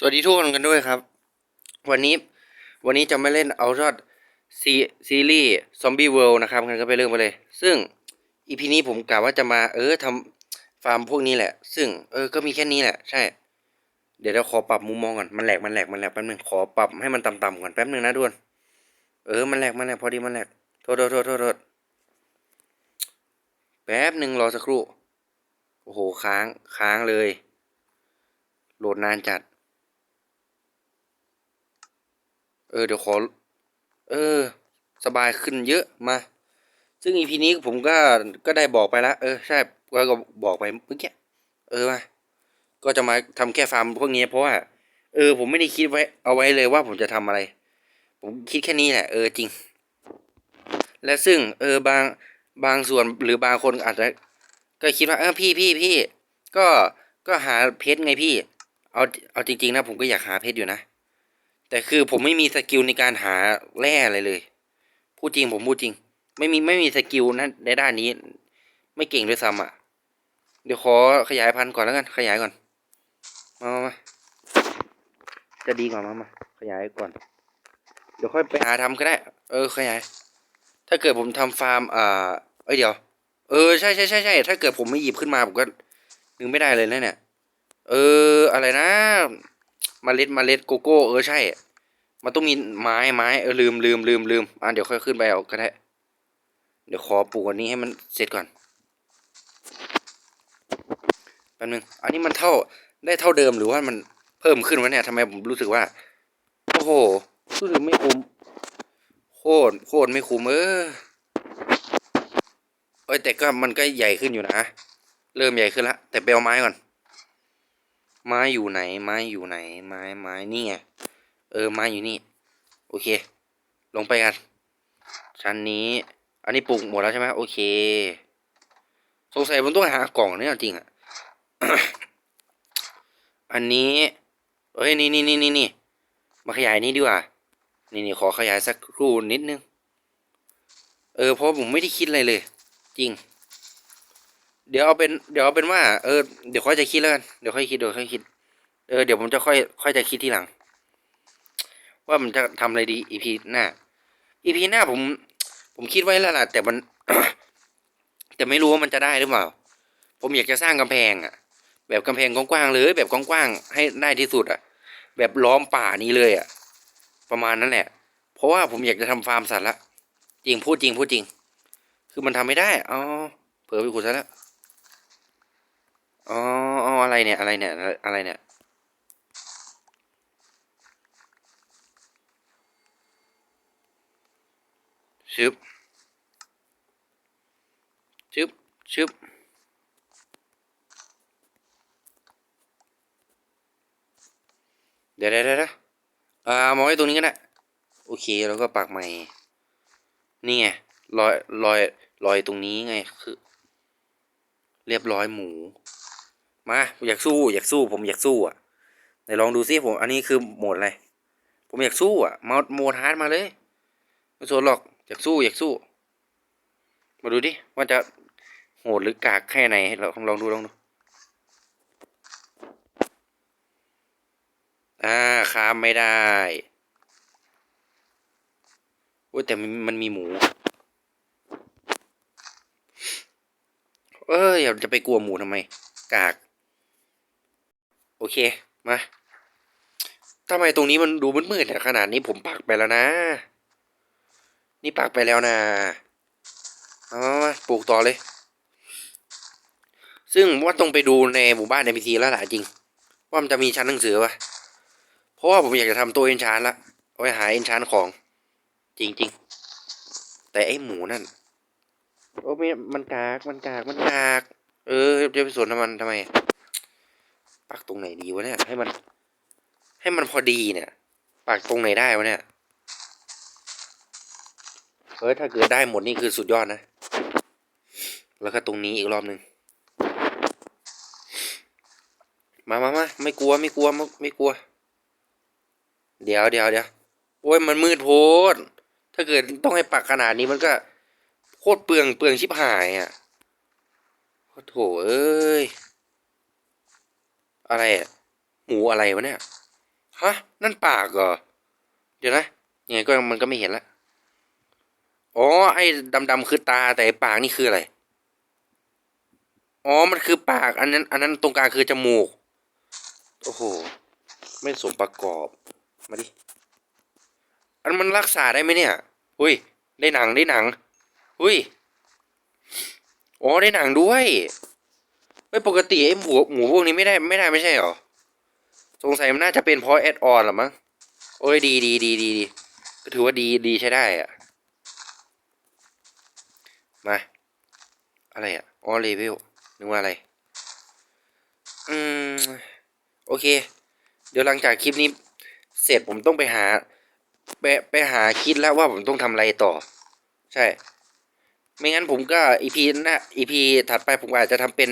สวัสดีทุกคนกันด้วยครับ วันนี้วันนี้จะไม่เล่นเอาทอดซีซีรีส์ซอมบี้เวิลด์นะครับกันก็ไปเริ่มไปเลย ซึ่งอีพีนี้ผมกะว่าจะมาเออทำฟาร์มพวกนี้แหละ ซึ่งเออก็มีแค่นี้แหละ ใช่ เดี๋ยวเราขอปรับมุมมองก่อนมันแหลกมันแหลกมันแหลกแป๊บนึงขอปรับให้มันต่ำๆก่อนแป๊บนึงนะด้วนเออมันแหลกมันแหลกพอดีมันแหลกโทษโทษโทษโทษโทษแป๊บหนึ่งรอสักครู่โอ้โหค้างค้างเลย โหลดนานจัด เออเดี๋ยวขอ เออ สบายขึ้นเยอะมา ซึ่งอีพีนี้ผมก็ก็ได้บอกไปแล้วเออใช่ก็ก็บอกไปเมื่อกี้เออมาก็จะมาทำแค่ฟาร์มพวกนี้เพราะว่า เออ ผมไม่ได้คิดไว้เอาไว้เลยว่าผมจะทำอะไร ผมคิดแค่นี้แหละ เออจริง และซึ่ง เออบางบางส่วนหรือบางคนอาจจะก็คิดว่าเออพี่พี่พี่ก็ก็หาเพชรไงพี่ เอาเอาจริง ๆ นะผมก็อยากหาเพชรอยู่นะ แต่คือผมไม่มีสกิลในการหาแร่อะไรเลย พูดจริงผมพูดจริง ไม่มีไม่มีสกิลนะในด้านนี้ ไม่เก่งด้วยซ้ำอะ เดี๋ยวขอขยายพันธุ์ก่อนแล้วกัน ขยายก่อน มามามาจะดีกว่ามามาขยายก่อน เดี๋ยวค่อยไปหาทำก็ได้ เออ ขยาย ถ้าเกิดผมทำฟาร์ม อ่า เอ้ยเดี๋ยว เออใช่ใช่ใช่ใช่ถ้าเกิดผมไม่หยิบขึ้นมาผมก็นึกไม่ได้เลยนะเนี่ย เออ อะไรนะ มเมล็ดมเมล็ดโกโก้เออใช่ มันต้องมีไม้ไม้เออลืมลืมลืมลืมอะเดี๋ยวค่อยขึ้นไปเอาก็ได้เดี๋ยวขอปลูกอันนี้ให้มันเสร็จก่อนแป๊บนึงอันนี้มันเท่าได้เท่าเดิมหรือว่ามันเพิ่มขึ้นวะเนี่ยทำไมผมรู้สึกว่า โอ้โหรู้สึกไม่คุ้มโคตรโคตรไม่คุ้มเออเอ้ยแต่ก็มันก็ใหญ่ขึ้นอยู่นะ เริ่มใหญ่ขึ้นละแต่ไปเอาไม้ก่อน ไม้อยู่ไหน ไม้อยู่ไหน ไม้ไม้นี่ไง เออ ไม้อยู่นี่ โอเค ลงไปกัน ชั้นนี้ อันนี้ปลูกหมดแล้วใช่ไหมโอเค สงสัยผมต้องหากล่องเนี่ยจริงอะอันนี้เอ้ย นี่นี่นี่นี่นี่มาขยายนี่ดีกว่า นี่นี่ขอขยายสักครู่นิดนึง เออ เพราะผมไม่ได้คิดอะไรเลย จริง เดี๋ยวเอาเป็นเดี๋ยวเอาเป็นว่าเออเดี๋ยวค่อยจะคิดแล้วกันเดี๋ยวค่อยคิดเดี๋ยวค่อยคิดเออเดี๋ยวผมจะค่อยค่อยจะคิดทีหลัง ว่ามันจะทำอะไรดีอีพีหน้าอีพีหน้าผม ผมคิดไว้แล้วล่ะ แต่มัน แต่ไม่รู้ว่ามันจะได้หรือเปล่า ผมอยากจะสร้างกำแพงอะแบบกำแพงกว้างๆเลยแบบกว้างๆให้ได้ที่สุดอะแบบล้อมป่านี้เลยอะประมาณนั้นแหละ เพราะว่าผมอยากจะทำฟาร์มสัตว์ละจริงพูดจริงพูดจริง คือมันทำไม่ได้อ๋อเผลอไปขุดซะแล้ว อ๋ออ๋ออะไรเนี่ย อะไรเนี่ย อะไรเนี่ย ชึบ ชึบ ชึบ เดี๋ยวเดี๋ยวเดี๋ยวอ่ามองไว้ตรงนี้ก็ได้ โอเค แล้วก็ปักใหม่ นี่ไง รอย รอย รอยตรงนี้ไง คือ เรียบร้อยหมู มาอยากสู้อยากสู้ผมอยากสู้อะไหนลองดูซิผมอันนี้คือโหมดอะไรผมอยากสู้อะมาโหมดฮาร์ดมาเลยไม่สนหรอกอยากสู้อยากสู้ มาดูดิว่าจะโหดหรือกากแค่ไหนเราลองดูลองดูอ่าค้ามไม่ได้โอ้แต่มันมีหมู เอ้ยอย่าจะไปกลัวหมูทำไม กาก โอเค มาทำไมตรงนี้มันดูมืดๆขนาดนี้ผมปักไปแล้วนะ นี่ปักไปแล้วนะมามามาปลูกต่อเลย ซึ่งว่าต้องไปดูในหมู่บ้านในพีซีแล้วแหละจริง ว่ามันจะมีชั้นหนังสือปะเพราะว่าผมอยากจะทำตัวเอนชานละเอาไปหาเอนชานของ จริงๆ แต่ไอหมูนั่นโอ้ไม่มันกาก มันกาก มันกาก เออจะไปสนมันทำไม ปักตรงไหนดีวะเนี่ย ให้มัน ให้มันพอดีเนี่ย ปักตรงไหนได้วะเนี่ยเฮ้ยถ้าเกิดได้หมดนี่คือสุดยอดนะ แล้วก็ตรงนี้อีกรอบหนึ่งมามามาไม่กลัวไม่กลัวไม่กลัว เดี๋ยวเดี๋ยวเดี๋ยวโอ้ยมันมืดโพด ถ้าเกิดต้องให้ปักขนาดนี้มันก็ โคตรเปลืองเปลืองชิบหายอะโอ้โถเอ้ย อะไรอะหมูอะไรวะเนี่ยฮะนั่นปากเหรอเดี๋ยวนะยังไงก็มันก็ไม่เห็นละอ๋อไอ้ดำๆคือตาแต่ไอ้ปากนี่คืออะไรอ๋อมันคือปากอันนั้น อันนั้นตรงกลางคือจมูกโอ้โหไม่สมประกอบมาดิอันมันรักษาได้ไหมเนี่ยอุ้ย ได้หนังได้หนังอุ้ยอ๋อได้หนังด้วย ไม่ปกติไอ้หมูหมูพวกนี้ไม่ได้ไม่ได้ไม่ใช่หรอ สงสัยมันน่าจะเป็นเพราะแอดออนหรอมั้ง โอ้ยดีดีดีดีดีก็ถือว่าดีดีใช้ได้อะมา อะไรอะอ๋อเลเวลนึกว่าอะไร อืม โอเค เดี๋ยวหลังจากคลิปนี้ เสร็จผมต้องไปหา ไปไปหาคิดแล้วว่าผมต้องทำอะไรต่อ ใช่ ไม่งั้นผมก็อีพีหน้าอีพีถัดไปผมอาจจะทำเป็น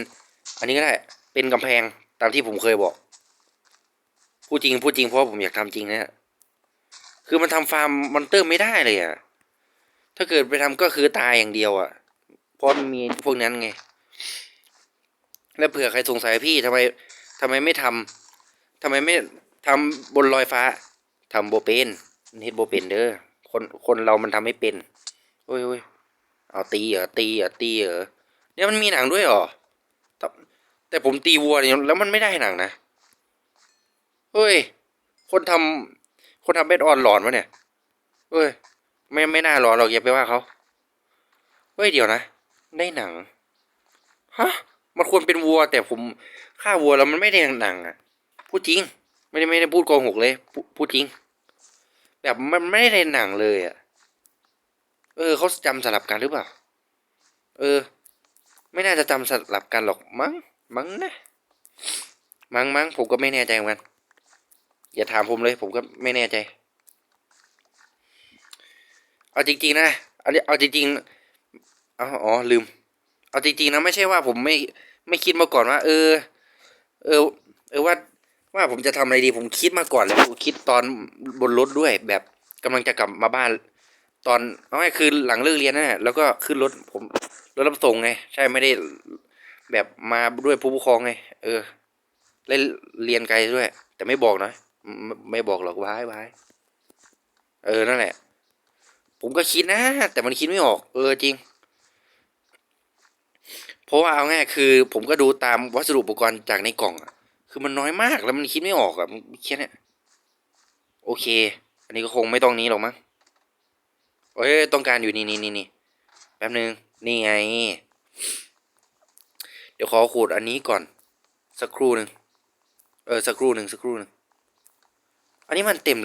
อันนี้ก็ได้ เป็นกำแพงตามที่ผมเคยบอก พูดจริงพูดจริงเพราะผมอยากทำจริงนะฮะคือมันทำฟาร์มมอนเตอร์ไม่ได้เลยอะถ้าเกิดไปทำก็คือตายอย่างเดียวอะเพราะมันมีพวกนั้นไง แล้วเผื่อใครสงสัยพี่ทำไมทำไมไม่ทำทำไมไม่ทำบนลอยฟ้าทำโบเป็นเฮ็ดโบเป็นเด้อคนคนเรามันทำไม่เป็นโอ้ยโอ้ยเอาตีเหรอตีเหรอตีเหรอเนี่ยมันมีหนังด้วยเหรอ แต่ผมตีวัวเนี่ยแล้วมันไม่ได้หนังนะ เฮ้ย คนทำคนทำเบ็ดออนหลอนวะเนี่ย เฮ้ย ไม่ไม่น่าหลอนหรอกอย่าไปว่าเขา เฮ้ยเดี๋ยวนะ ได้หนัง ฮะ มันควรเป็นวัว แต่ผมฆ่าวัวแล้วมันไม่ได้หนังอะ พูดจริง ไม่ได้ไม่ได้พูดโกหกเลย พูพูดจริง แบบมันไม่ได้หนังเลยอะ เออเขาจำสลับกันหรือเปล่า เออ ไม่น่าจะจำสลับกันหรอกมั้ง มั้งนะ มั้งมั้งผมก็ไม่แน่ใจเหมือนกัน อย่าถามผมเลย ผมก็ไม่แน่ใจ เอาจริงๆนะเอาเอาจริงๆเอาอ๋อลืม เอาจริงๆนะไม่ใช่ว่าผมไม่ไม่คิดมาก่อนว่า เออ เออ เออว่าว่าผมจะทำอะไรดี ผมคิดมาก่อนแล้วคิดตอนบนรถด้วย แบบกำลังจะกลับมาบ้าน ตอนเอาง่ายคือหลังเลิกเรียนนั่ะแล้วก็ขึ้นรถผมรถรับส่งไง ใช่ไม่ได้ แบบมาด้วยผู้ปกครองไง เออเล่นเรียนไกลด้วย แต่ไม่บอกนะไมไม่บอกหรอกว้ายว้ายเออนั่นแหละ ผมก็คิดนะ แต่มันคิดไม่ออก เออจริง เพราะว่าเอาง่ายคือ ผมก็ดูตามวัสดุอุปกรณ์จากในกล่องอะคือมันน้อยมากแล้วมันคิดไม่ออกอะมันแค่เนี้ยโอเค อันนี้ก็คงไม่ต้องนี้หรอกมั้งเอ้ยต้องการอยู่นี่นี่นี่นี่แป๊บนึงนี่ไง เดี๋ยวขอขูดอันนี้ก่อน สักครู่หนึ่งเออสักครู่หนึ่งสักครู่หนึ่งอันนี้มันเต็ม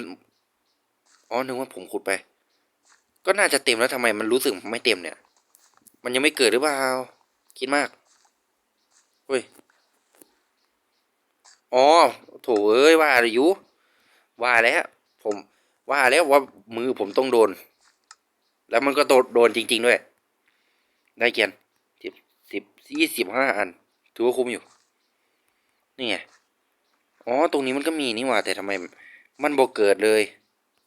อ๋อนึกว่าผมขุดไป ก็น่าจะเต็มแล้วทำไมมันรู้สึกไม่เต็มเนี่ย มันยังไม่เกิดหรือเปล่า คิดมากเฮ้ย อ๋อ โถเอ้ยว่าอยู่ว่าแล้วผมว่าแล้วว่ามือผมต้องโดน แล้วมันก็โดนจริง ๆ ด้วย ได้เกียน ยี่สิบห้าอัน ถือว่าคุ้มอยู่ นี่ไง อ๋อ ตรงนี้มันก็มีนี่หว่า แต่ทำไม มันบ่เกิดเลย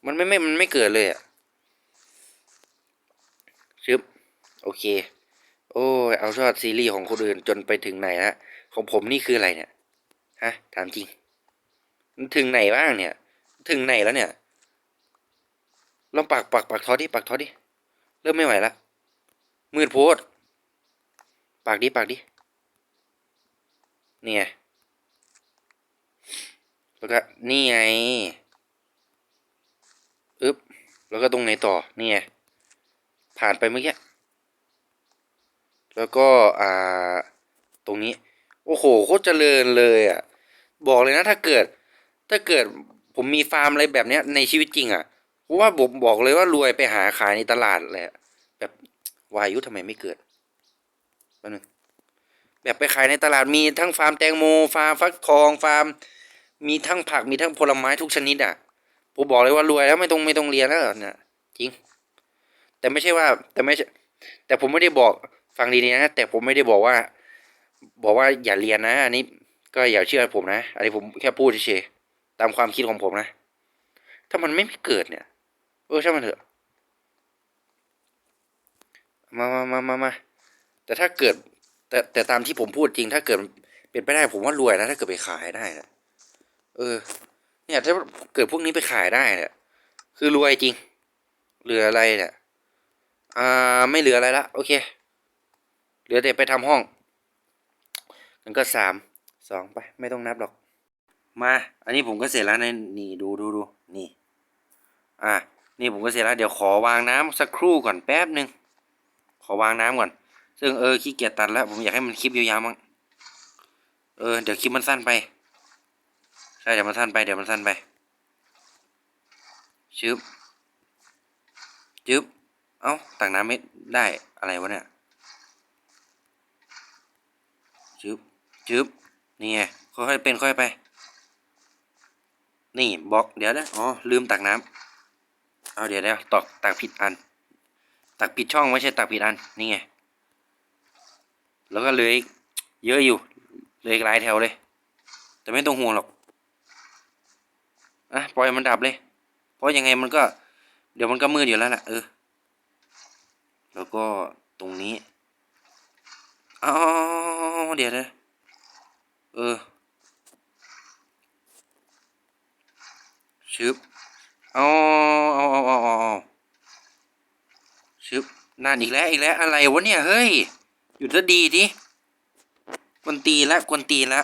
มันไม่ไม่ มันไม่เกิดเลยอะชึบ โอเค โอ้ย เอาชอดซีรีส์ของคนอื่นจนไปถึงไหนละของผมนี่คืออะไรเนี่ย ฮะ ถามจริง ถึงไหนบ้างเนี่ย ถึงไหนแล้วเนี่ยลองปักปักปักทอดิปักทอดิ เริ่มไม่ไหวละมืดโพด ปากดิปากดิเนี่ยแล้วก็นี่ไงอึ๊บแล้วก็ตรงไหนต่อนี่ไงผ่านไปเมื่อกี้แล้วก็อ่าตรงนี้ โอ้โหโคตรเจริญเลยอะ บอกเลยนะถ้าเกิด ถ้าเกิดผมมีฟาร์มอะไรแบบเนี้ยในชีวิตจริงอะเพราะว่าผมบอกเลยว่ารวยไปหาขายในตลาดเลยอะแบบวายุทำไมไม่เกิด ป๊บนึงแบบไปขายในตลาดมีทั้งฟาร์มแตงโมฟาร์มฟักทองฟาร์ม มีทั้งผักมีทั้งผลไม้ทุกชนิดอะผมบอกเลยว่ารวยแล้วไม่ต้องไม่ต้องเรียนแล้วเนี่ยจริง แต่ไม่ใช่ว่า แต่ไม่ใช่แต่ผมไม่ได้บอกฟังดีๆนะแต่ผมไม่ได้บอกว่า บอกว่าอย่าเรียนนะ อันนี้ ก็อย่าเชื่อผมนะอันนี้ผมแค่พูดเฉยๆตามความคิดของผมนะ ถ้ามันไม่เกิดเนี่ยเออใช่มันเถอะ มามามามามา แต่ถ้าเกิด แต่แต่ตามที่ผมพูดจริง ถ้าเกิดเป็นไปได้ผมว่ารวยนะถ้าเกิดไปขายได้นะเออ เนี่ยถ้าเกิดพวกนี้ไปขายได้เนี่ยคือรวยจริง เหลืออะไรเนี่ยอ่าไม่เหลืออะไรละโอเค เหลือแต่ไปทำห้องมันก็สามสองไป ไม่ต้องนับหรอก มา อันนี้ผมก็เสร็จแล้วในนี่ดูดูดูนี่ อะนี่ผมก็เสร็จแล้ว เดี๋ยวขอวางน้ำสักครู่ก่อนแป๊บหนึ่งขอวางน้ำก่อน ซึ่งเออขี้เกียจตัดแล้ว ผมอยากให้มันคลิปยาวๆมั้งเออเดี๋ยวคลิปมันสั้นไป ใช่เดี๋ยวมันสั้นไปเดี๋ยวมันสั้นไปชึบจึบเอ้าตักน้ำไม่ได้อะไรวะเนี่ยชึบจึบนี่ไงค่อยๆเป็นค่อยๆไป นี่บล็อกเดี๋ยวนะอ๋อลืมตักน้ำเอาเดี๋ยวเดี๋ยวตอกตักผิดอัน ตักผิดช่องไม่ใช่ตักผิดอันนี่ไง แล้วก็เหลยเยอะอยู่เหลยอีกหลายแถวเลย แต่ไม่ต้องห่วงหรอกอะปล่อยมันดับเลย เพราะยังไงมันก็ เดี๋ยวมันก็มืดอยู่แล้วล่ะเออ แล้วก็ตรงนี้อ๋อเดี๋ยวเดี๋ยวเออชึบเอาเอาเอาเอาเอาเอาชึบนั่นอีกแล้วอีกแล้วอะไรวะเนี่ยเฮ้ย หยุดซะดีดิกวนตีละกวนตีละ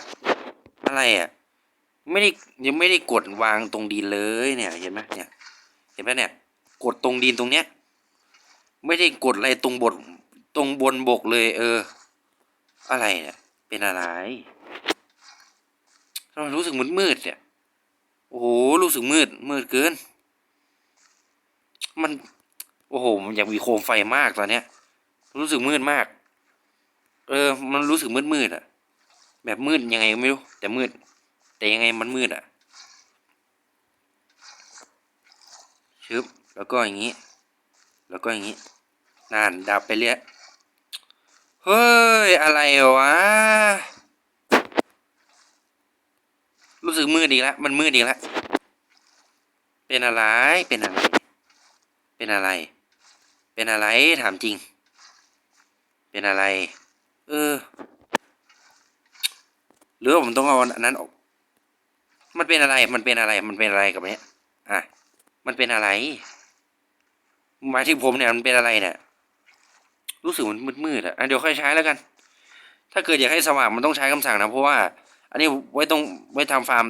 อะไรอะ ไม่ได้ยังไม่ได้กดวางตรงดินเลยเนี่ย เห็นไหมเนี่ย เห็นไหมเนี่ย กดตรงดินตรงเนี้ย ไม่ได้กดอะไรตรงบนตรงบนบกเลย เออ อะไรเนี่ย เป็นอะไรทำไมรู้สึกมืดมืดเนี่ย โอ้โห รู้สึกมืด มืดเกิน มัน โอ้โห มันอยากมีโคมไฟมากตอนเนี้ย รู้สึกมืดมาก เออ มันรู้สึกมืดมืดๆอะแบบมืดยังไงก็ไม่รู้ แต่มืด แต่ยังไงมันมืดอะชึบแล้วก็อย่างนี้ แล้วก็อย่างนี้นานดับไปเรื่อยเฮ้ย อะไรวะ รู้สึกมืดอีกแล้ว มันมืดอีกแล้ว เป็นอะไร เป็นอะไร เป็นอะไร เป็นอะไร ถามจริง เป็นอะไร เออ หรือว่าผมต้องเอาอันนั้นออก มันเป็นอะไร มันเป็นอะไร มันเป็นอะไรกับเนี้ย อะ มันเป็นอะไร หมายถึงผมเนี่ยมันเป็นอะไรเนี่ย รู้สึกมันมืดๆอะเดี๋ยวค่อยใช้แล้วกัน ถ้าเกิดอยากให้สว่างมันต้องใช้คำสั่งนะ เพราะว่า อันนี้ไว้ตรงไว้ทำฟาร์ม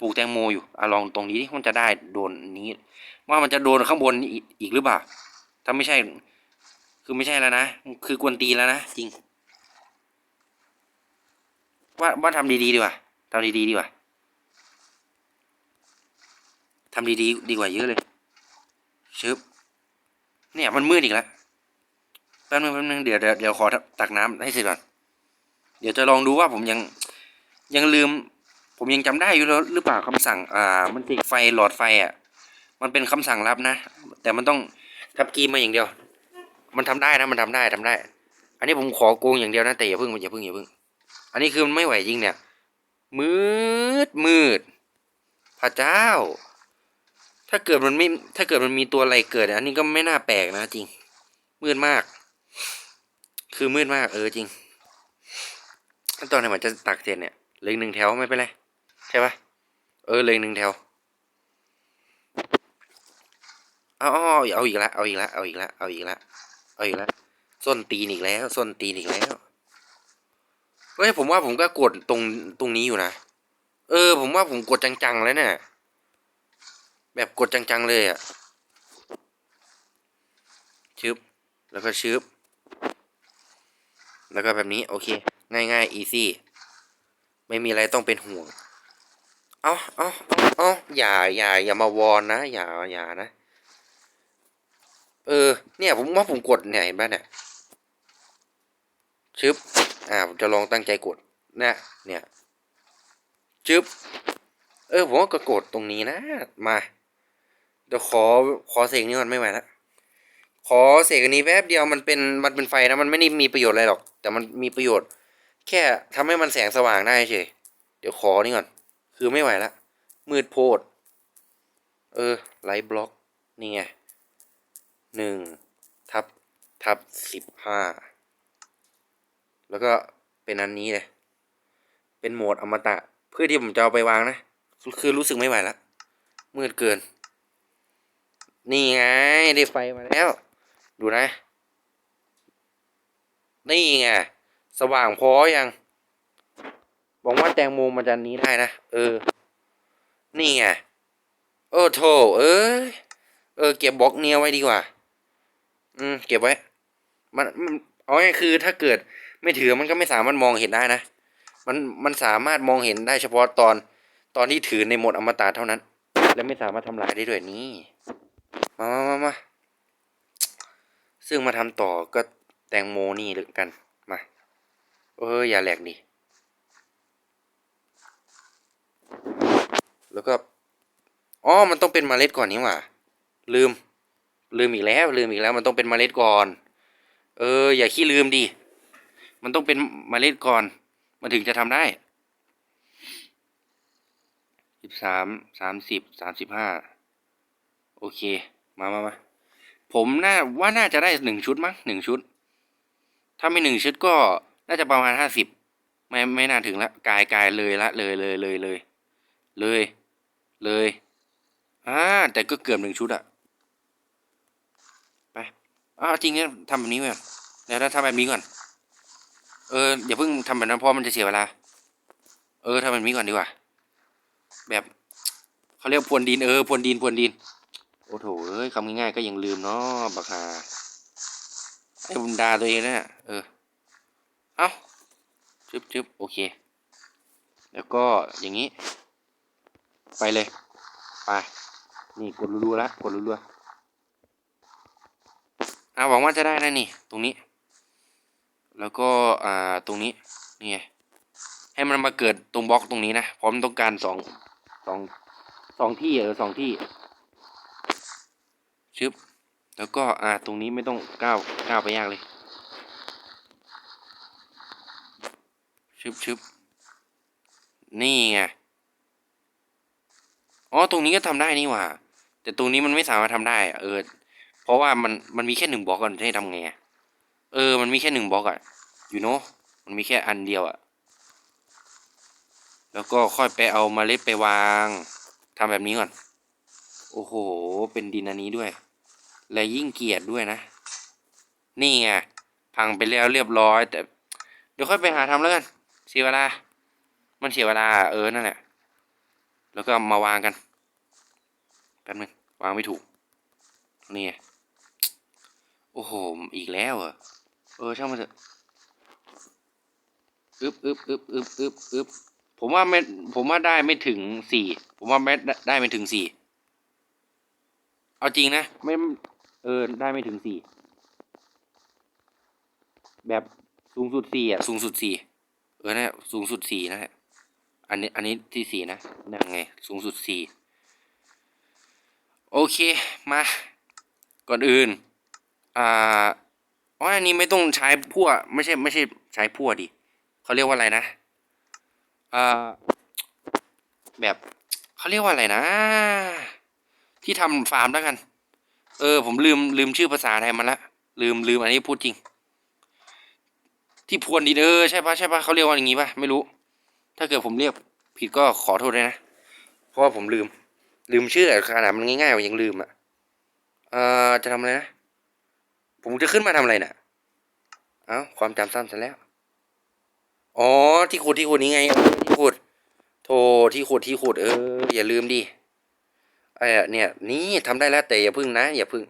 ปลูกแตงโมอยู่อะลองตรงนี้ดิมันจะได้โดนนี้ ว่ามันจะโดนข้างบนอีกหรือเปล่า ถ้าไม่ใช่ คือไม่ใช่แล้วนะ คือกวนตีแล้วนะจริง ว่าว่าทำดีๆดีกว่าทำดีๆดีกว่าทำดีๆดีกว่าเยอะเลยชึบเนี่ยมันมืดอีกแล้วแป๊บนึงแป๊บนึงเดี๋ยวเดี๋ยวขอตักน้ำให้เสร็จก่อนเดี๋ยวจะลองดูว่าผมยังยังลืม ผมยังจำได้อยู่แล้วหรือเปล่าคำสั่ง อ่า มันติดไฟหลอดไฟอะ มันเป็นคำสั่งลับนะ แต่มันต้องทับกีมาอย่างเดียว มันทำได้นะ มันทำได้ทำได้ อันนี้ผมขอโกงอย่างเดียวนะแต่อย่าเพิ่งอย่าเพิ่งอย่าเพิ่ง อันนี้คือมันไม่ไหวจริงเนี่ย มืดมืดพระเจ้า ถ้าเกิดมันไม่ ถ้าเกิดมันมีตัวอะไรเกิด อันนี้ก็ไม่น่าแปลกนะจริง มืดมาก คือมืดมากเออจริงขั้นตอนไหนมันจะตักเสร็จเนี่ยเหลยหนึ่งแถวไม่เป็นไรใช่ปะเออเหลยหนึ่งแถวเอาเอาอาเอาอีกแล้วเอาอีกแล้วเอาอีกแล้วเอาอีกแล้วเอาอีกแล้วส้นตีนอีกแล้วส้นตีนอีกแล้ว เฮ้ยผมว่าผมก็กดตรงตรงนี้อยู่นะ เออ ผมว่าผมกดจังๆแล้วเนี่ย แบบกดจังๆเลยอะ่ะชึบ แล้วก็ชึบ แล้วก็แบบนี้ โอเค ง่ายๆ easy ไม่มีอะไรต้องเป็นห่วงเอาเอาเอาเอาอย่า อย่า อย่ามาวอนนะ อย่า อย่านะ เออ เนี่ย ผมว่าผมกดเนี่ยเห็นป่ะเนี่ย ชึบ อ่าผมจะลองตั้งใจกดนะเนี่ยชึบเออผมว่าก็กดตรงนี้นะ มาเดี๋ยวขอขอเสกนี้ก่อนไม่ไหวแล้วขอเสกอันนี้แป๊บเดียวมันเป็นมันเป็นไฟนะมันไม่ได้มีประโยชน์อะไรหรอก แต่มันมีประโยชน์ แค่ทำให้มันแสงสว่างได้เฉยเดี๋ยวขอนี่ก่อน คือไม่ไหวละมืดโพด เออไลท์บล็อกนี่ไงหนึ่งทับทับสิบห้า แล้วก็เป็นอันนี้เลยเป็นโหมดอมตะ เพื่อที่ผมจะเอาไปวางนะ คือรู้สึกไม่ไหวและมืดเกิน นี่ไงได้ไฟมาแล้ว ดูนะ นี่ไง สว่างพอยังบอกว่าแตงโมมันจะนี้ได้นะ เออ นี่ไง โอ้โถเอ้ย เออ เก็บบล็อกเนียไว้ดีกว่า อืม เก็บไว้ มันมันเอาง่ายคือถ้าเกิด ไม่ถือมันก็ไม่สามารถมองเห็นได้นะ มันมันสามารถมองเห็นได้เฉพาะตอนตอนที่ถือในหมดอมตะเท่านั้น และไม่สามารถทำลายได้ด้วยนี่มามามามาซึ่งมาทำต่อก็แตงโมนี่เลยกันมาเอออย่าแหลกดิแล้วก็อ๋อมันต้องเป็นมเมล็ดก่อนนี่หว่า ลืม ลืมอีกแล้ว ลืมอีกแล้ว มันต้องเป็นมเมล็ดก่อน เออ อย่าขี้ลืมดิ มันต้องเป็นเมล็ดก่อน มันถึงจะทำได้สิบสามสามสิบสามสิบห้าโอเค มามามาผมน่าว่าน่าจะได้หนึ่งชุดมั้งหนึ่งชุด ถ้าไม่หนึ่งชุดก็น่าจะประมาณห้าสิบไม่ไม่น่าถึงละกายกายเลยละเลยเลยเลยเลยเลยเลยอ่าแต่ก็เกือบหนึ่งชุดอะไปอ่าจริงเนี่ยทำแบบนี้ก่อนเดี๋ยวเราทำแบบนี้ก่อน เอออย่าเพิ่งทำแบบนั้นเพราะมันจะเสียเวลา เออทำแบบนี้ก่อนดีกว่า แบบเขาเรียกพรวนดินเออพรวนดินพรวนดิน โอ้โถเอ้ยคำง่ายๆก็ยังลืมเนาะบักฮาไอ้บุญดาตัวเองนะเออ เอาชึบชึบโอเค แล้วก็อย่างนี้ ไปเลย ไปนี่กดรัวๆแล้วกดรัวๆอ่าหวังว่าจะได้นะนี่ ตรงนี้ แล้วก็อ่าตรงนี้นี่ไงให้มันมาเกิดตรงบล็อกตรงนี้นะพราะมันต้องการสองสองสองที่เออสองที่ชึบแล้วก็อ่าตรงนี้ไม่ต้องก้าวก้าวไปยากเลยชึบชึบนี่ไงอ๋อตรงนี้ก็ทำได้นี่หว่า แต่ตรงนี้มันไม่สามารถทำได้ เออ เพราะว่ามันมันมีแค่หนึ่งบล็อกก่อนจะให้ทำไงอะ เออ มันมีแค่หนึ่งบล็อกอะอยู่เนาะมันมีแค่อันเดียวอะแล้วก็ค่อยไปเอามาเล็ดไปวางทำแบบนี้ก่อน โอ้โห เป็นดินอันนี้ด้วย และยิ่งเกลียดด้วยนะ นี่ไง พังไปแล้วเรียบร้อย แต่ เดี๋ยวค่อยไปหาทำแล้วกันเสียเวลา มันเสียเวลา เออ นั่นแหละ แล้วก็มาวางกัน แป๊บนึง วางไม่ถูก นี่ โอ้โห อีกแล้วเหรอ เออช่างมันเถอะอึบอึบอึบอึบอึบอึบผมว่าไม่ผมว่าได้ไม่ถึงสี่ผมว่าไม่ได้ได้ไม่ถึงสี่เอาจริงนะไม่เออได้ไม่ถึงสี่แบบสูงสุดสี่อะสูงสุดสี่เออนะสูงสุดสี่นะฮะอันนี้อันนี้ที่สี่นะนั่นไงสูงสุดสี่โอเคมาก่อนอื่นอ่า อ๋ออันนี้ไม่ต้องใช้พั่วไม่ใช่ไม่ใช่ใช้พั่วดิเขาเรียกว่าอะไรนะเอ่าแบบเขาเรียกว่าอะไรนะ ที่ทำฟาร์มแล้วกัน เออ ผมลืมลืมชื่อภาษาไทยมันละลืมลืมอันนี้พูดจริง ที่พวนดินเออใช่ปะใช่ปะเขาเรียกว่าอย่างงี้ปะไม่รู้ ถ้าเกิดผมเรียกผิดก็ขอโทษด้วยนะเพราะว่าผมลืม ลืมชื่อขนาดมันง่ายๆผมยังลืมอะเอ่อจะทำอะไรนะ ผมจะขึ้นมาทำอะไรน่ะ เอ้าความจำสั้นซะแล้ว อ๋อ ที่ขุดที่ขุดนี้ไง ที่ขุด โทที่ขุดที่ขุดเออ อย่าลืมดิไอ้อะเนี่ย นี่ทำได้แล้วแต่อย่าพึ่งนะ อย่าพึ่ง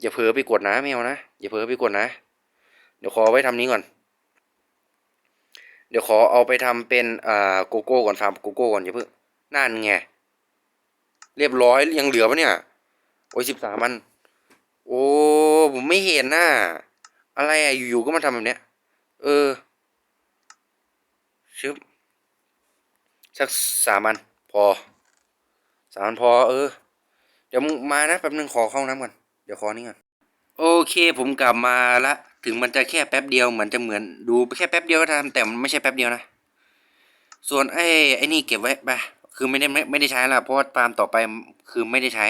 อย่าเผลอไปกดนะไม่นะ อย่าเผลอไปกดนะ เดี๋ยวขอไว้ทำนี้ก่อน เดี๋ยวขอเอาไปทำเป็นอ่าโกโก้ก่อนฟาร์มโกโก้ก่อนอย่าเพิ่งนั่นไง เรียบร้อยยังเหลือปะเนี่ย โอ้ยสิบสามมัน โอ้ผมไม่เห็นน่ะอะไรอะอยู่ๆก็มาทำแบบเนี้ย เออชึบสักสามอันพอสามอันพอ เออ เดี๋ยวมึงมานะแป๊บนึงขอเข้าน้ำก่อนเดี๋ยวขอนี่ก่อนโอเค ผมกลับมาละถึงมันจะแค่แป๊บเดียวเหมือนจะเหมือนดูแค่แป๊บเดียวก็ทำแต่มันไม่ใช่แป๊บเดียวนะส่วนไอ้ไอ้นี่เก็บไว้ไปคือไม่ได้ไม่ไม่ได้ใช้ละเพราะว่าฟาร์มต่อไปคือไม่ได้ใช้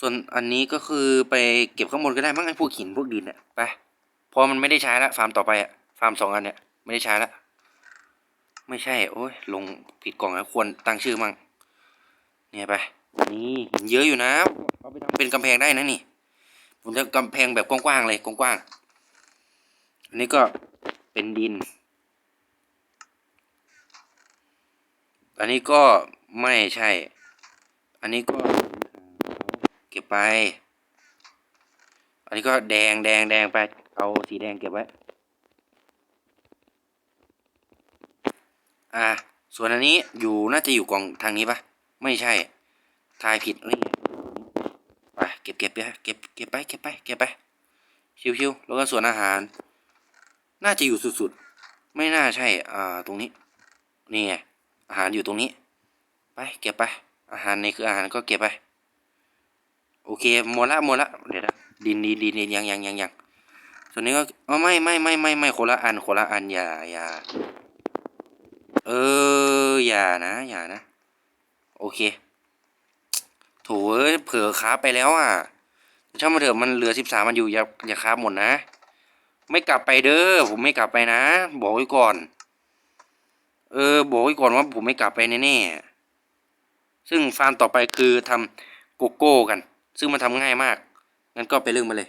ส่วนอันนี้ก็คือไปเก็บข้างบนก็ได้มั้งไอ้พวกหินพวกดินเนี่ยไปพอมันไม่ได้ใช้ละฟาร์มต่อไปอะฟาร์มสองอันเนี่ยไม่ได้ใช้ละไม่ใช่ โอ้ยลงผิดกล่องแล้วควรตั้งชื่อมั่งเนี่ยไปนี่หินเยอะอยู่นะเอาไปทำเป็นกำแพงได้นะนี่ ผมจะกำแพงแบบกว้างๆเลยกว้างๆอันนี้ก็เป็นดิน อันนี้ก็ไม่ใช่ อันนี้ก็ เก็บไป อันนี้ก็แดงแดงแดงไป เอาสีแดงเก็บไว้ อ่า ส่วนอันนี้อยู่น่าจะอยู่กล่องทางนี้ปะไม่ใช่ ทายผิดนี่ไงไปเก็บเก็บเก็บเก็บเก็บไปเก็บไปเก็บไป ชิวๆแล้วก็ส่วนอาหาร น่าจะอยู่สุดๆ ไม่น่าใช่ อ่า ตรงนี้ นี่ไง อาหารอยู่ตรงนี้ ไป เก็บไป อาหารในคืออาหารก็เก็บไป โอเคหมดละหมดละเดี๋ยวนะดินดินดินดินยังยังยังยังส่วนนี้ก็ไม่ไม่ไม่ไม่ไม่คนละอันคนละอันอย่าอย่าเอออย่านะอย่านะ โอเคโถเอ้ยเผลอค้าไปแล้วอะช่างมาเถอะมันเหลือสิบสามมันอยู่อย่าอย่าค้าหมดนะ ไม่กลับไปเด้อผมไม่กลับไปนะ บอกไว้ก่อน เออ บอกไว้ก่อนว่าผมไม่กลับไปแน่ๆซึ่งฟาร์มต่อไปคือทำโกโก้กัน ซึ่งมันทำง่ายมาก งั้นก็ไปเรื่องมาเลย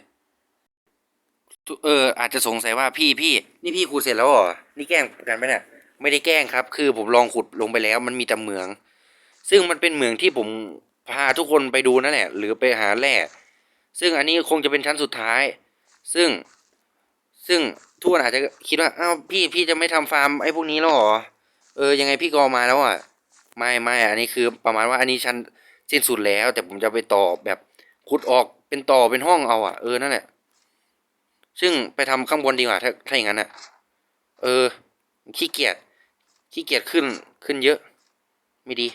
เออ อาจจะสงสัยว่าพี่พี่นี่พี่ขุดเสร็จแล้วเหรอ นี่แกล้งกันไหมเนี่ยไม่ได้แกล้งครับ คือผมลองขุดลงไปแล้ว มันมีแต่เหมือง ซึ่งมันเป็นเหมืองที่ผมพาทุกคนไปดูนั่นแหละ หรือไปหาแร่ซึ่งอันนี้คงจะเป็นชั้นสุดท้าย ซึ่ง ซึ่งทุกคนอาจจะคิดว่าอ้าวพี่พี่จะไม่ทำฟาร์มไอ้พวกนี้แล้วเหรอ เออ ยังไงพี่ก็เอมาแล้วอะ ไม่ไม่อันนี้คือประมาณว่าอันนี้ชั้นสิ้นสุดแล้ว แต่ผมจะไปต่อแบบ ขุดออกเป็นต่อเป็นห้องเอาอะเออนั่นแหละ ซึ่งไปทำข้างบนดีกว่าถ้าถ้าอย่างนั้นอะ เออ ขี้เกียจขี้เกียจขึ้นขึ้นเยอะ ไม่ดี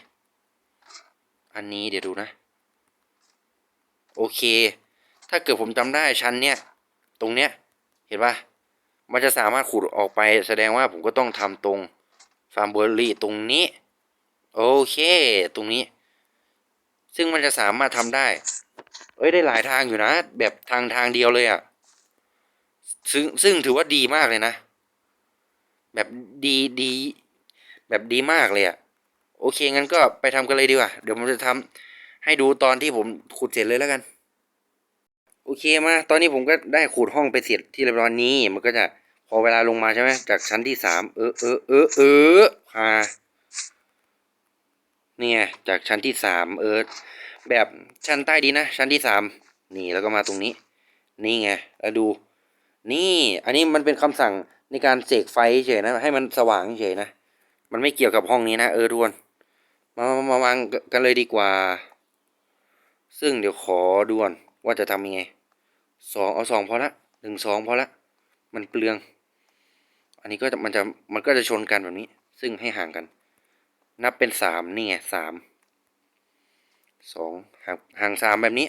อันนี้เดี๋ยวดูนะ โอเค ถ้าเกิดผมจำได้ชั้นเนี้ยตรงเนี้ย เห็นปะมันจะสามารถขุดออกไป แสดงว่าผมก็ต้องทำตรงฟาร์มเบอร์รี่ตรงนี้ โอเค ตรงนี้ ซึ่งมันจะสามารถทำได้ เอ้ยได้หลายทางอยู่นะ แบบทางทางเดียวเลยอะ่ะซึ่งซึ่งถือว่าดีมากเลยนะ แบบดีดี แบบดีมากเลยอะ่ะโอเคงั้นก็ไปทำกันเลยดีกว่า เดี๋ยวผมจะทำให้ดูตอนที่ผมขุดเสร็จเลยแล้วกัน โอเคมา ตอนนี้ผมก็ได้ขุดห้องไปเสร็จที่เรียบร้อยนี้ มันก็จะพอเวลาลงมาใช่ไหมจากชั้นที่สามเออเออเออเออพาเนี่ยจากชั้นที่สามเออ แบบชั้นใต้ดีนะ ชั้นที่สามนี่แล้วก็มาตรงนี้ นี่ไงแล้วดู นี่อันนี้มันเป็นคำสั่งในการเสกไฟเฉยนะ ให้มันสว่างเฉยนะ มันไม่เกี่ยวกับห้องนี้นะเออทุกคนมามาวางกันเลยดีกว่า ซึ่งเดี๋ยวขอดูก่อนว่าจะทำยังไงสองเอาสองพอละหนึ่งสองพอละมันเปลือง อันนี้ก็มันจะมันก็จะชนกันแบบนี้ ซึ่งให้ห่างกัน นับเป็นสามนี่ไงสาม สองห่างห่างสามแบบนี้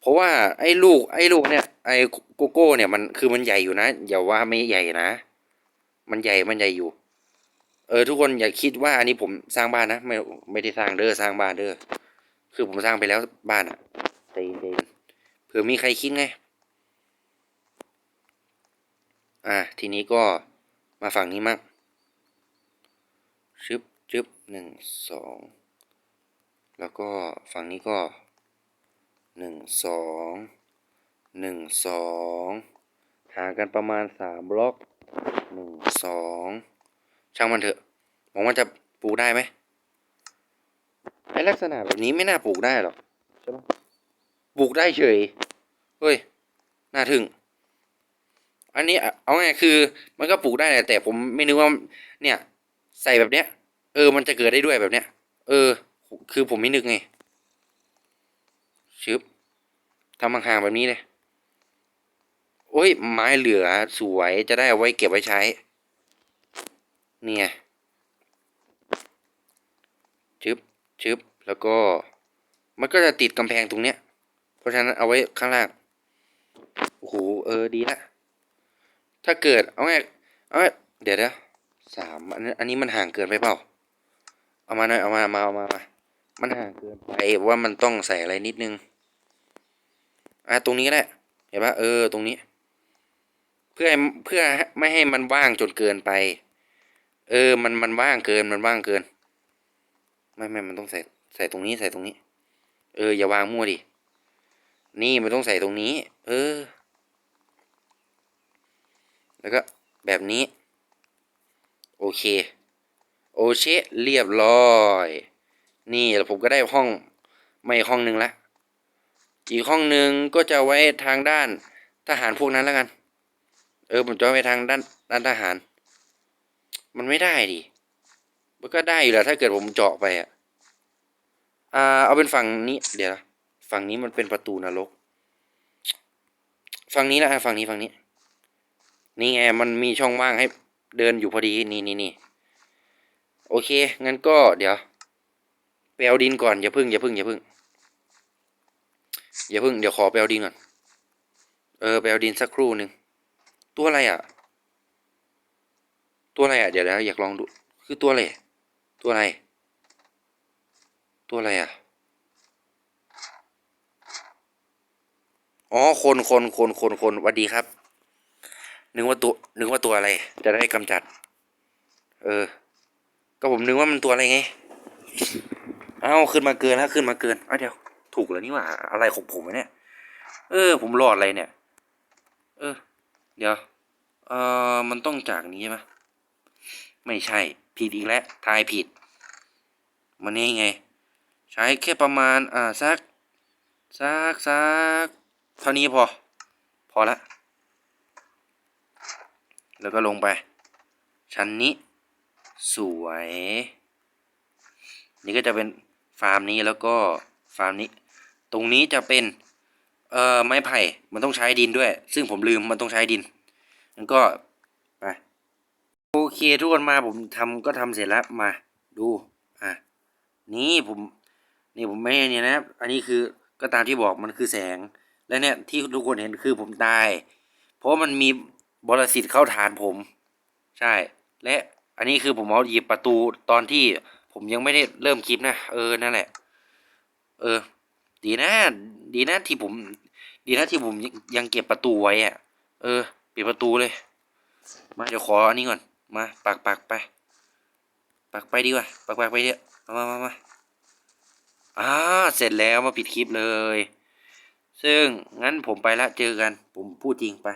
เพราะว่าไอ้ลูกไอ้ลูกเนี่ยไอ้โกโก้เนี่ยมันคือมันใหญ่อยู่นะอย่าว่าไม่ใหญ่นะ มันใหญ่มันใหญ่อยู่ เออทุกคนอย่าคิดว่าอันนี้ผมสร้างบ้านนะไม่ไม่ได้สร้างเด้อสร้างบ้านเด้อคือผมสร้างไปแล้วบ้านอะใจเย็นเผื่อมีใครคิดไงอะทีนี้ก็มาฝั่งนี้มั่งชึบชึบหนึ่งสอง แล้วก็ฝั่งนี้ก็หนึ่งสองหนึ่งสองห่างกันประมาณสามบล็อกหนึ่งสองช่างมันเถอะมองว่าจะปลูกได้ไหมไอลักษณะแบบนี้ไม่น่าปลูกได้หรอกใช่ไหมปลูกได้เฉย เฮ้ย น่าทึ่ง อันนี้เอาไงคือ มันก็ปลูกได้แหละแต่ผมไม่นึกว่า เนี่ย ใส่แบบเนี้ย เออ มันจะเกิดได้ด้วยแบบเนี้ย เออ คือผมไม่นึกไงชึบทำห่างๆแบบนี้เลยโอ้ย ไม้เหลือสวยจะได้เอาไว้เก็บไว้ใช้ เนี่ยชึบชึบแล้วก็มันก็จะติดกำแพงตรงเนี้ย เพราะฉะนั้นเอาไว้ข้างล่าง โอ้โห เออ ดีละถ้าเกิด เอาไงเอาเดี๋ยวเดี๋ยวสามอันนี้อันนี้มันห่างเกินไปเปล่า เอามาหน่อย เอามา มา เอามามา มันห่างเกินไปว่ามันต้องใส่อะไรนิดนึง อะตรงนี้ก็ได้เห็นปะเออตรงนี้ เพื่อเพื่อไม่ให้มันว่างจนเกินไป เออ มันมันว่างเกินมันว่างเกิน ไม่ไม่มันต้องใส่ใส่ตรงนี้ใส่ตรงนี้ เอออย่าวางมั่วดินี่มันต้องใส่ตรงนี้ เออ แล้วก็แบบนี้ โอเค โอเชเรียบร้อย นี่แล้วผมก็ได้ห้องไม่ห้องหนึ่งละอีกห้องหนึ่งก็จะไว้ทางด้านทหารพวกนั้นแล้วกัน เออผมจะไว้ทางด้านด้านทหาร มันไม่ได้ดิมันก็ได้อยู่แหละถ้าเกิดผมเจาะไปอะอ่าเอาเป็นฝั่งนี้ เดี๋ยวฝั่งนี้มันเป็นประตูนรก ฝั่งนี้ละฝั่งนี้ฝั่งนี้ นี่ไงมันมีช่องว่างให้เดินอยู่พอดีนี่นี่นี่โอเค งั้นก็เดี๋ยว ไปเอาดินก่อนอย่าพึ่งอย่าพึ่งอย่าพึ่งอย่าพึ่งเดี๋ยวขอไปเอาดินก่อนเออไปเอาดินสักครู่หนึ่งตัวอะไรอะ ตัวอะไรอะเดี๋ยวนะอยากลองดูคือตัวอะไรตัวอะไร ตัวอะไรอะอ๋อคนคนคนคนคนสวัสดีครับ นึกว่าตัวนึกว่าตัวอะไร จะได้กำจัด เออ ก็ผมนึกว่ามันตัวอะไรไง เอ้าขึ้นมาเกินแล้วขึ้นมาเกินเอ้าเดี๋ยว ถูกแล้วนี่หว่าอะไรของผมวะเนี่ย เออ ผมรอดอะไรเนี่ย เออ เดี๋ยว เออมันต้องจากนี้ใช่ไหมไม่ใช่ ผิดอีกแล้ว ทายผิด มันนี่ไง ใช้แค่ประมาณ อ่าสักสักสักเท่านี้พอ พอละ แล้วก็ลงไป ชั้นนี้ สวย นี่ก็จะเป็น ฟาร์มนี้แล้วก็ฟาร์มนี้ ตรงนี้จะเป็นเอ่อไม้ไผ่มันต้องใช้ดินด้วย ซึ่งผมลืมมันต้องใช้ดินงั้นก็ไปโอเคทุกคนมาผมทำก็ทำเสร็จแล้วมาดูอะนี่ผมนี่ผมไม่เนี่ยนะอันนี้คือก็ตามที่บอกมันคือแสงและเนี่ยที่ทุกคนเห็นคือผมตาย เพราะมันมีบรสิตเข้าฐานผม ใช่ และอันนี้คือผมเอาหยิบประตูตอนที่ ผมยังไม่ได้เริ่มคลิปนะ เออ นั่นแหละ เออ ดีนะ ดีนะที่ผม ดีนะที่ผมยังยังเก็บประตูไว้อะเออ ปิดประตูเลย มาเดี๋ยวขออันนี้ก่อน มาปักปักไป ปักไปดีกว่า ปักปักไปเถอะมามามามาอ่า เสร็จแล้วมาปิดคลิปเลย ซึ่งงั้นผมไปละ เจอกัน ผมพูดจริงไป